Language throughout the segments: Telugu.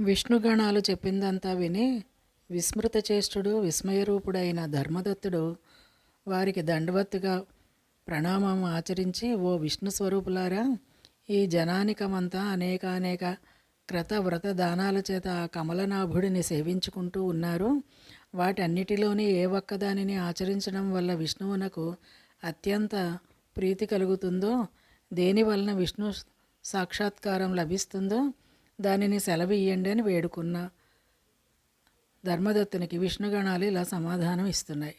విష్ణుగణాలు చెప్పిందంతా విని విస్మృత చేష్టుడు విస్మయరూపుడైన ధర్మదత్తుడు వారికి దండవత్తుగా ప్రణామం ఆచరించి ఓ విష్ణు స్వరూపులారా ఈ జనానికమంతా అనేకానేక క్రత వ్రత దానాల చేత ఆ కమలనాభుడిని సేవించుకుంటూ ఉన్నారు. వాటన్నిటిలోని ఏ ఒక్కదానిని ఆచరించడం వల్ల విష్ణువునకు అత్యంత ప్రీతి కలుగుతుందో దేని వలన విష్ణు సాక్షాత్కారం లభిస్తుందో దానిని సెలవు ఇయ్యండి అని వేడుకున్న. ధర్మదత్తునికి విష్ణుగణాలు ఇలా సమాధానం ఇస్తున్నాయి.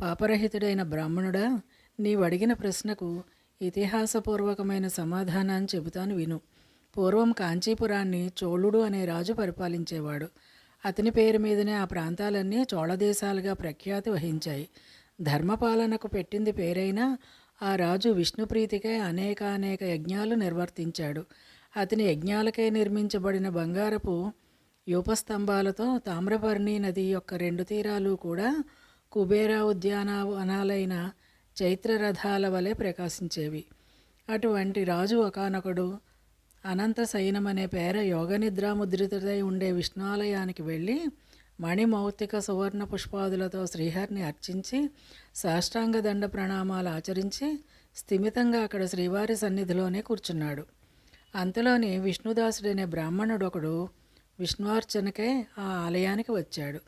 పాపరహితుడైన బ్రాహ్మణుడా నీవు అడిగిన ప్రశ్నకు ఇతిహాసపూర్వకమైన సమాధానాన్ని చెబుతాను విను. పూర్వం కాంచీపురాన్ని చోళుడు అనే రాజు పరిపాలించేవాడు. అతని పేరు మీదనే ఆ ప్రాంతాలన్నీ చోళదేశాలుగా ప్రఖ్యాతి వహించాయి. ధర్మపాలనకు పెట్టింది పేరైనా ఆ రాజు విష్ణుప్రీతికే అనేక అనేక యజ్ఞాలు నిర్వర్తించాడు. అతని యజ్ఞాలకై నిర్మించబడిన బంగారపు యూపస్తంభాలతో తామ్రపర్ణి నది యొక్క రెండు తీరాలు కూడా కుబేర ఉద్యానవనాలైన చైత్రరథాల వలె ప్రకాశించేవి. అటువంటి రాజు ఒకనొకడు అనంత శయనం అనే పేర యోగనిద్రాముద్రితుడై ఉండే విష్ణాలయానికి వెళ్ళి మణిమౌక్తిక సువర్ణ పుష్పాదులతో శ్రీహరిని అర్చించి సాష్టాంగ దండ ప్రణామాలు ఆచరించి స్థిమితంగా అక్కడ శ్రీవారి సన్నిధిలోనే కూర్చున్నాడు. అంతలోని విష్ణుదాసుడనే బ్రాహ్మణుడు ఒకడు విష్ణువార్చనకై ఆ ఆలయానికి వచ్చాడు.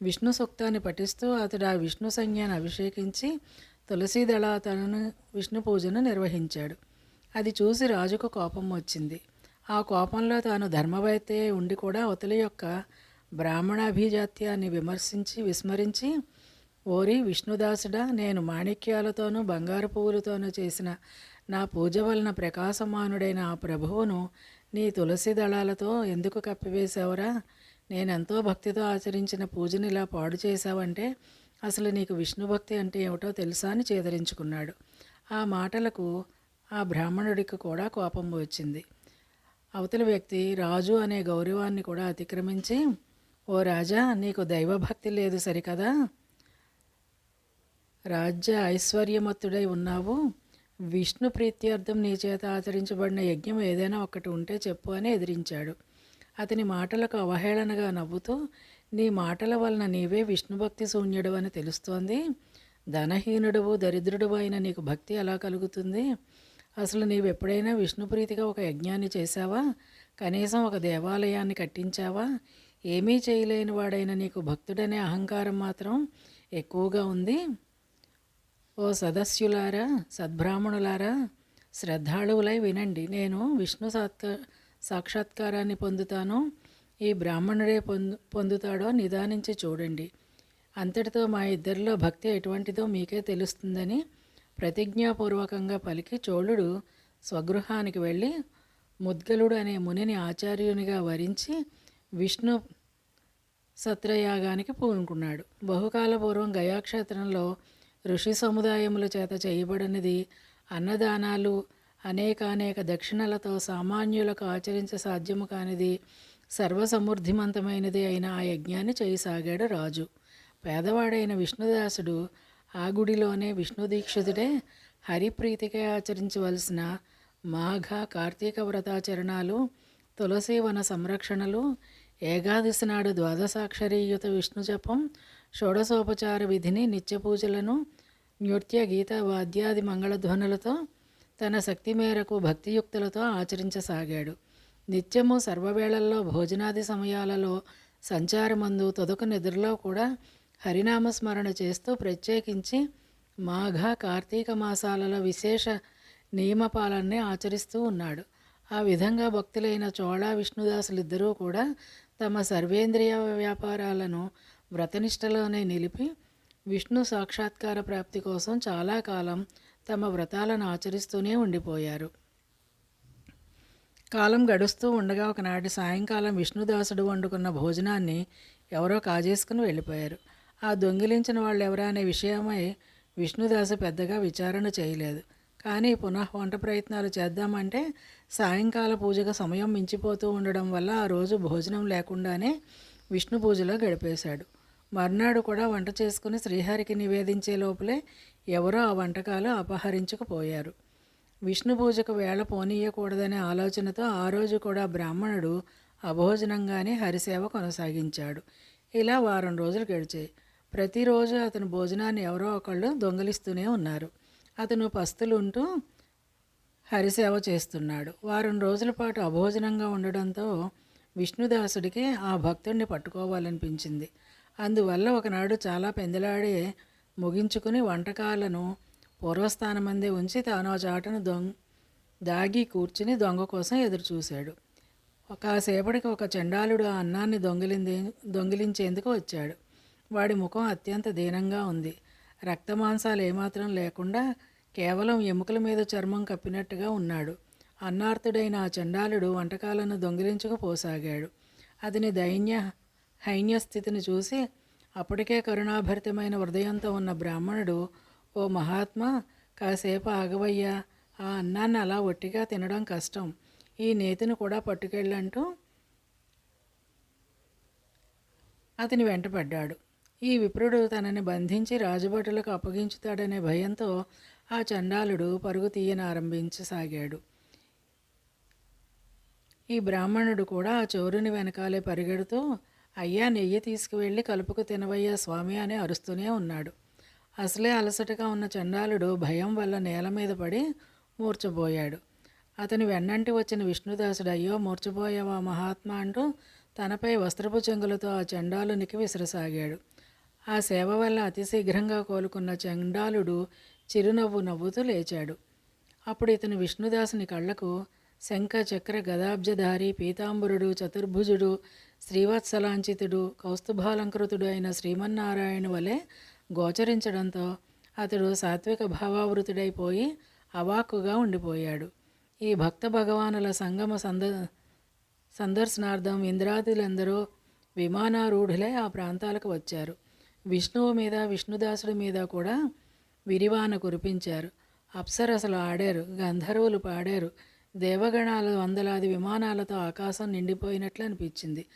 విష్ణు సూక్తాన్ని పఠిస్తూ అతడు ఆ విష్ణు సంజ్ఞను అభిషేకించి తులసీదళ తనను విష్ణు పూజను నిర్వహించాడు. అది చూసి రాజుకు కోపం వచ్చింది. ఆ కోపంలో తాను ధర్మవైతే ఉండి కూడా అవతలి యొక్క బ్రాహ్మణాభిజాత్యాన్ని విమర్శించి విస్మరించి ఓరి విష్ణుదాసుడా నేను మాణిక్యాలతోనూ బంగారు పువ్వులతోనూ చేసిన నా పూజ వలన ప్రకాశమానుడైన ఆ ప్రభువును నీ తులసి దళాలతో ఎందుకు కప్పివేశావురా? నేనెంతో భక్తితో ఆచరించిన పూజను ఇలా పాడు చేశావంటే అసలు నీకు విష్ణు భక్తి అంటే ఏమిటో తెలుసా అని చేదరించుకున్నాడు. ఆ మాటలకు ఆ బ్రాహ్మణుడికి కూడా కోపం వచ్చింది. అవతలి వ్యక్తి రాజు అనే గౌరవాన్ని కూడా అతిక్రమించి ఓ రాజా నీకు దైవభక్తి లేదు సరికదా? రాజ్య ఐశ్వర్యమత్తుడై ఉన్నావు. విష్ణు ప్రీత్యర్థం నీ చేత ఆచరించబడిన యజ్ఞం ఏదైనా ఒకటి ఉంటే చెప్పు అని ఎదిరించాడు. అతని మాటలకు అవహేళనగా నవ్వుతూ నీ మాటల వలన నీవే విష్ణుభక్తి శూన్యుడు అని తెలుస్తోంది. ధనహీనుడువు దరిద్రుడు అయిన నీకు భక్తి ఎలా కలుగుతుంది? అసలు నీవు ఎప్పుడైనా విష్ణుప్రీతిగా ఒక యజ్ఞాన్ని చేశావా? కనీసం ఒక దేవాలయాన్ని కట్టించావా? ఏమీ చేయలేని వాడైన నీకు భక్తుడనే అహంకారం మాత్రం ఎక్కువగా ఉంది. ఓ సదస్యులారా సద్బ్రాహ్మణులారా శ్రద్ధాళువులై వినండి. నేను విష్ణు సాత్క సాక్షాత్కారాన్ని పొందుతాను ఈ బ్రాహ్మణుడే పొందు పొందుతాడో నిదానించి చూడండి. అంతటితో మా ఇద్దరిలో భక్తి ఎటువంటిదో మీకే తెలుస్తుందని ప్రతిజ్ఞాపూర్వకంగా పలికి చోళుడు స్వగృహానికి వెళ్ళి ముద్గలుడు అనే మునిని ఆచార్యునిగా వరించి విష్ణు సత్రయాగానికి పూనుకున్నాడు. బహుకాల పూర్వం గయాక్షేత్రంలో ఋషి సముదాయముల చేత చేయబడినది అన్నదానాలు అనేకానేక దక్షిణలతో సామాన్యులకు ఆచరించ సాధ్యము కానిది సర్వసమృద్ధిమంతమైనది అయిన ఆ యజ్ఞాన్ని చేయసాగాడు రాజు. పేదవాడైన విష్ణుదాసుడు ఆ గుడిలోనే విష్ణు దీక్షితుడే ఆచరించవలసిన మాఘ కార్తీక వ్రతాచరణాలు తులసీవన సంరక్షణలు ఏకాదశి నాడు ద్వాదశాక్షరీయుత విష్ణు జపం షోడశోపచార విధిని నిత్య పూజలను నృత్య గీత వాద్యాది మంగళధ్వనులతో తన శక్తి మేరకు భక్తియుక్తులతో ఆచరించసాగాడు. నిత్యము సర్వవేళల్లో భోజనాది సమయాలలో సంచారమందు తొదక నిద్రలో కూడా హరినామస్మరణ చేస్తూ ప్రత్యేకించి మాఘ కార్తీక మాసాలలో విశేష నియమపాలన్నే ఆచరిస్తూ ఉన్నాడు. ఆ విధంగా భక్తులైన చోళ విష్ణుదాసులిద్దరూ కూడా తమ సర్వేంద్రియ వ్యాపారాలను వ్రతనిష్టలోనే నిలిపి విష్ణు సాక్షాత్కార ప్రాప్తి కోసం చాలా కాలం తమ వ్రతాలను ఆచరిస్తూనే ఉండిపోయారు. కాలం గడుస్తూ ఉండగా ఒకనాటి సాయంకాలం విష్ణుదాసుడు వండుకున్న భోజనాన్ని ఎవరో కాజేసుకుని వెళ్ళిపోయారు. ఆ దొంగిలించిన వాళ్ళు ఎవరా అనే విషయమై విష్ణుదాసు పెద్దగా విచారణ చేయలేదు. కానీ పునః వంట ప్రయత్నాలు చేద్దామంటే సాయంకాల పూజకు సమయం మించిపోతూ ఉండడం వల్ల ఆ రోజు భోజనం లేకుండానే విష్ణు పూజలో గడిపేశాడు. మర్నాడు కూడా వంట చేసుకుని శ్రీహరికి నివేదించే లోపలే ఎవరో ఆ వంటకాలు అపహరించుకుపోయారు. విష్ణు పూజకు వేళ పోనీయకూడదనే ఆలోచనతో ఆ రోజు కూడా బ్రాహ్మణుడు అభోజనంగానే హరిసేవ కొనసాగించాడు. ఇలా వారం రోజులు గడిచాయి. ప్రతిరోజు అతని భోజనాన్ని ఎవరో ఒకళ్ళు దొంగిలిస్తూనే ఉన్నారు. అతను పస్తులుంటూ హరిసేవ చేస్తున్నాడు. వారం రోజుల పాటు అభోజనంగా ఉండడంతో విష్ణుదాసుడికి ఆ భక్తుడిని పట్టుకోవాలనిపించింది. అందువల్ల ఒకనాడు చాలా పెందలాడే ముగించుకుని వంటకాలను పూర్వస్థానమందే ఉంచి తాను చాటను దొంగ దాగి కూర్చుని దొంగ కోసం ఎదురుచూశాడు. కాసేపటికి ఒక చండాలుడు ఆ అన్నాన్ని దొంగిలిందే దొంగిలించేందుకు వచ్చాడు. వాడి ముఖం అత్యంత దీనంగా ఉంది. రక్తమాంసాలు ఏమాత్రం లేకుండా కేవలం ఎముకల మీద చర్మం కప్పినట్టుగా ఉన్నాడు. అన్నార్థుడైన ఆ చండాలుడు వంటకాలను దొంగిలించుకుపోసాగాడు. అతని దైన్య హైన్యస్థితిని చూసి అప్పటికే కరుణాభరితమైన హృదయంతో ఉన్న బ్రాహ్మణుడు ఓ మహాత్మా కాసేపు ఆగవయ్యా. ఆ అన్నాన్ని అలా ఒట్టిగా తినడం కష్టం. ఈ నేతిని కూడా పట్టుకెళ్ళంటూ అతని వెంటపడ్డాడు ఈ విప్రుడు తనని బంధించి రాజభటులకు అప్పగించుతాడనే భయంతో ఆ చండాలుడు పరుగు తీయనారంభించసాగాడు ఈ బ్రాహ్మణుడు కూడా ఆ చోరుని వెనకాలే పరిగెడుతూ అయ్యా నెయ్యి తీసుకువెళ్ళి కలుపుకు తినవయ్యా స్వామి అని అరుస్తూనే ఉన్నాడు. అసలే అలసటగా ఉన్న చండాలుడు భయం వల్ల నేల మీద పడి మూర్చబోయాడు. అతని వెన్నంటి వచ్చిన విష్ణుదాసుడు అయ్యో మూర్చబోయావా మహాత్మా అంటూ తనపై వస్త్రపు చెంగులతో ఆ చండాలునికి విసిరసాగాడు. ఆ సేవ వల్ల అతి శీఘ్రంగా కోలుకున్న చండాలుడు చిరునవ్వు నవ్వుతూ లేచాడు. అప్పుడు ఇతను విష్ణుదాసుని కళ్ళకు శంఖ చక్ర గదాబ్జధారి పీతాంబరుడు చతుర్భుజుడు శ్రీవత్సలాంచితుడు కౌస్తుభాలంకృతుడు అయిన శ్రీమన్నారాయణ వలె గోచరించడంతో అతడు సాత్విక భావావృతుడైపోయి అవాక్కుగా ఉండిపోయాడు. ఈ భక్త భగవానుల సంగమ సంద సందర్శనార్థం ఇంద్రాదులందరూ విమానారూఢులై ఆ ప్రాంతాలకు వచ్చారు. విష్ణువు మీద విష్ణుదాసుడి మీద కూడా విరివాన కురిపించారు. అప్సరసలు ఆడారు గంధర్వులు పాడారు. దేవగణాల వందలాది విమానాలతో ఆకాశం నిండిపోయినట్లు అనిపించింది.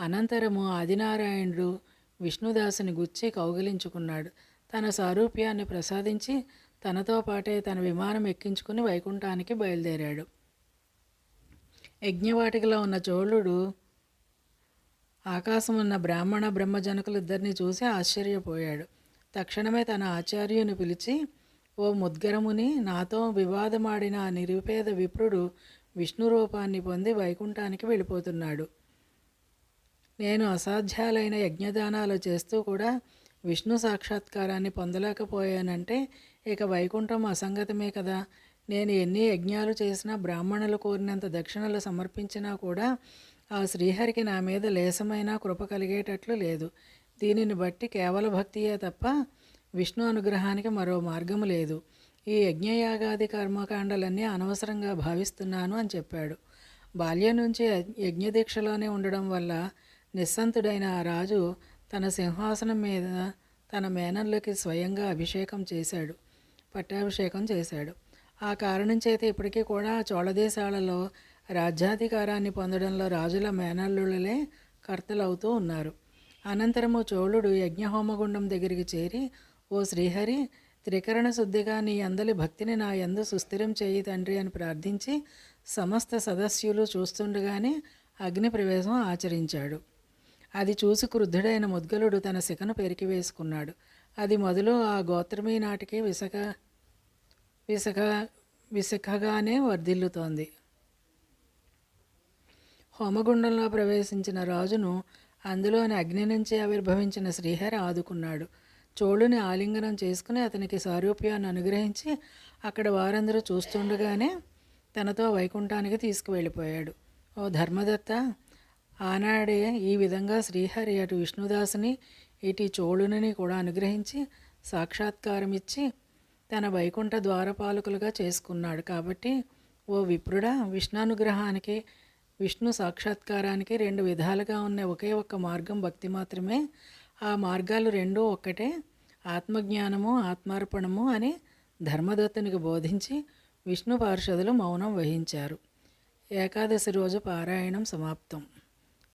అనంతరము ఆదినారాయణుడు విష్ణుదాసుని గుచ్చి కౌగిలించుకున్నాడు. తన సారూప్యాన్ని ప్రసాదించి తనతో పాటే తన విమానం ఎక్కించుకుని వైకుంఠానికి బయలుదేరాడు. యజ్ఞవాటికలో ఉన్న చోళుడు ఆకాశం ఉన్న బ్రాహ్మణ బ్రహ్మజనకులిద్దరిని చూసి ఆశ్చర్యపోయాడు. తక్షణమే తన ఆచార్యుని పిలిచి ఓ ముద్గరముని నాతో వివాదమాడిన ఆ నిరుపేద విప్రుడు విష్ణు రూపాన్ని పొంది వైకుంఠానికి వెళ్ళిపోతున్నాడు. నేను అసాధ్యాలైన యజ్ఞదానాలు చేస్తూ కూడా విష్ణు సాక్షాత్కారాన్ని పొందలేకపోయానంటే ఇక వైకుంఠం అసంగతమే కదా. నేను ఎన్ని యజ్ఞాలు చేసినా బ్రాహ్మణులు కోరినంత దక్షిణలు సమర్పించినా కూడా ఆ శ్రీహరికి నా మీద లేసమైన కృప కలిగేటట్లు లేదు. దీనిని బట్టి కేవల భక్తియే తప్ప విష్ణు అనుగ్రహానికి మరో మార్గము లేదు. ఈ యజ్ఞయాగాది కర్మకాండలన్నీ అనవసరంగా భావిస్తున్నాను అని చెప్పాడు. బాల్యం నుంచి యజ్ఞదీక్షలోనే ఉండడం వల్ల నిస్సంతుడైన ఆ రాజు తన సింహాసనం మీద తన మేనల్లోకి స్వయంగా అభిషేకం చేశాడు పట్టాభిషేకం చేశాడు. ఆ కారణం చేత ఇప్పటికీ కూడా చోళదేశాలలో రాజ్యాధికారాన్ని పొందడంలో రాజుల మేనల్లులే కర్తలవుతూ ఉన్నారు. అనంతరము చోళుడు యజ్ఞహోమగుండం దగ్గరికి చేరి ఓ శ్రీహరి త్రికరణ శుద్ధిగా నీ అందలి భక్తిని నా ఎందు సుస్థిరం చేయి తండ్రి అని ప్రార్థించి సమస్త సదస్యులు చూస్తుండగానే అగ్ని ప్రవేశం ఆచరించాడు. అది చూసి క్రుద్ధుడైన ముద్గలుడు తన శిఖను పెరికి వేసుకున్నాడు. అది మొదలు ఆ గోత్రమీ నాటికి విసక విసక విసకగానే వర్ధిల్లుతోంది. హోమగుండంలో ప్రవేశించిన రాజును అందులోని అగ్ని నుంచి ఆవిర్భవించిన శ్రీహరి ఆదుకున్నాడు. చోళుని ఆలింగనం చేసుకుని అతనికి సారూప్యాన్ని అనుగ్రహించి అక్కడ వారందరూ చూస్తుండగానే తనతో వైకుంఠానికి తీసుకువెళ్ళిపోయాడు. ఓ ధర్మదత్త ఆనాడే ఈ విధంగా శ్రీహరి అటు విష్ణుదాసుని ఇటు చోళునిని కూడా అనుగ్రహించి సాక్షాత్కారం ఇచ్చి తన వైకుంఠ ద్వారపాలకులుగా చేసుకున్నాడు. కాబట్టి ఓ విప్రుడా విష్ణానుగ్రహానికి విష్ణు సాక్షాత్కారానికి రెండు విధాలుగా ఉన్న ఒకే ఒక్క మార్గం భక్తి మాత్రమే. ఆ మార్గాలు రెండూ ఒక్కటే. ఆత్మజ్ఞానము ఆత్మార్పణము అని ధర్మదత్తునికి బోధించి విష్ణు పార్షదులు మౌనం వహించారు. ఏకాదశి రోజు పారాయణం సమాప్తం.